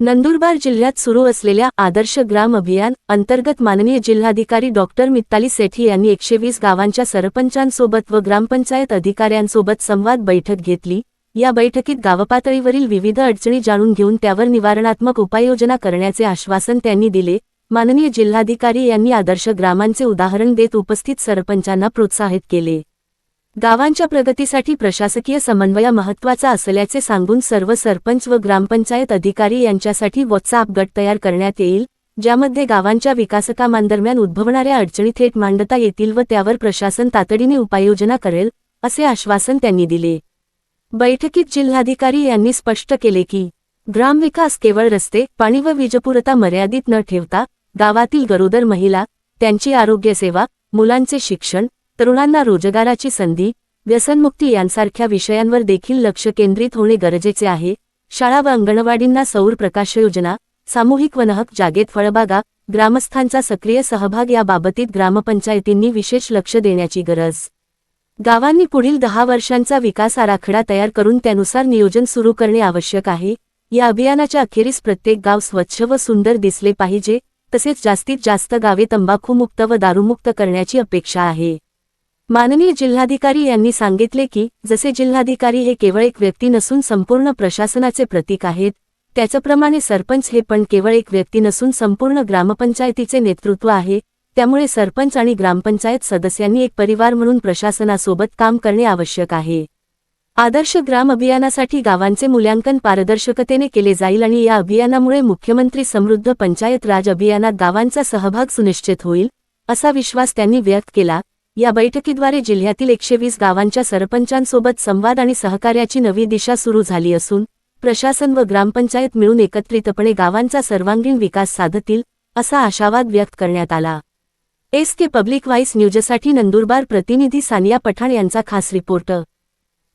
नंदुरबार जिल्ह्यात सुरू असलेल्या आदर्श ग्राम अभियान अंतर्गत माननीय जिल्हाधिकारी डॉक्टर मित्ताली सेठी यांनी एकशे वीस गावांच्या सरपंचांसोबत व ग्रामपंचायत अधिकाऱ्यांसोबत संवाद बैठक घेतली. या बैठकीत गावपातळीवरील विविध अडचणी जाणून घेऊन त्यावर निवारणात्मक उपाययोजना करण्याचे आश्वासन त्यांनी दिले. माननीय जिल्हाधिकारी यांनी आदर्श ग्रामांचे उदाहरण देत उपस्थित सरपंचांना प्रोत्साहित केले. गावांच्या प्रगतीसाठी प्रशासकीय समन्वय महत्त्वाचा असल्याचे सांगून सर्व सरपंच व ग्रामपंचायत अधिकारी यांच्यासाठी व्हॉट्सअप गट तयार करण्यात येईल ज्यामध्ये गावांच्या विकासकामांदरम्यान उद्भवणाऱ्या अडचणी थेट मांडता येतील व त्यावर प्रशासन तातडीने उपाययोजना करेल असे आश्वासन त्यांनी दिले. बैठकीत जिल्हाधिकारी यांनी स्पष्ट केले की ग्रामविकास केवळ रस्ते पाणी व वीजपुरता मर्यादित न ठेवता गावातील गरोदर महिला त्यांची आरोग्यसेवा मुलांचे शिक्षण तरुणांना रोजगाराची संधी व्यसनमुक्ती यांसारख्या विषयांवर देखील लक्ष केंद्रित होणे गरजेचे आहे. शाळा व अंगणवाडींना सौर प्रकाश योजना सामूहिक वनहक जागेत फळबागा ग्रामस्थांचा सक्रिय सहभाग याबाबतीत ग्रामपंचायतींनी विशेष लक्ष देण्याची गरज. गावांनी पुढील दहा वर्षांचा विकास आराखडा तयार करून त्यानुसार नियोजन सुरू करणे आवश्यक आहे. या अभियानाच्या अखेरीस प्रत्येक गाव स्वच्छ व सुंदर दिसले पाहिजे तसेच जास्तीत जास्त गावे तंबाखूमुक्त व दारूमुक्त करण्याची अपेक्षा आहे. माननीय जिल्हाधिकारी यांनी सांगितले की जसे जिल्हाधिकारी हे केवळ एक व्यक्ती नसून संपूर्ण प्रशासनाचे प्रतीक आहेत त्याचप्रमाणे सरपंच हे पण केवळ एक व्यक्ती नसून संपूर्ण ग्रामपंचायतीचे नेतृत्व आहे त्यामुळे सरपंच आणि ग्रामपंचायत सदस्यांनी एक परिवार म्हणून प्रशासनासोबत काम करणे आवश्यक आहे. आदर्श ग्राम अभियानासाठी गावांचे मूल्यांकन पारदर्शकतेने केले जाईल आणि या अभियानामुळे मुख्यमंत्री समृद्ध पंचायत राज अभियानात गावांचा सहभाग सुनिश्चित होईल असा विश्वास त्यांनी व्यक्त केला. या बैठकीद्वारे जिल्ह्यातील एकशे वीस गावांच्या सरपंचांसोबत संवाद आणि सहकार्याची नवी दिशा सुरू झाली असून प्रशासन व ग्रामपंचायत मिळून एकत्रितपणे गावांचा सर्वांगीण विकास साधतील असा आशावाद व्यक्त करण्यात आला. एस के पब्लिक व्हाईस न्यूजसाठी नंदुरबार प्रतिनिधी सानिया पठाण यांचा खास रिपोर्ट.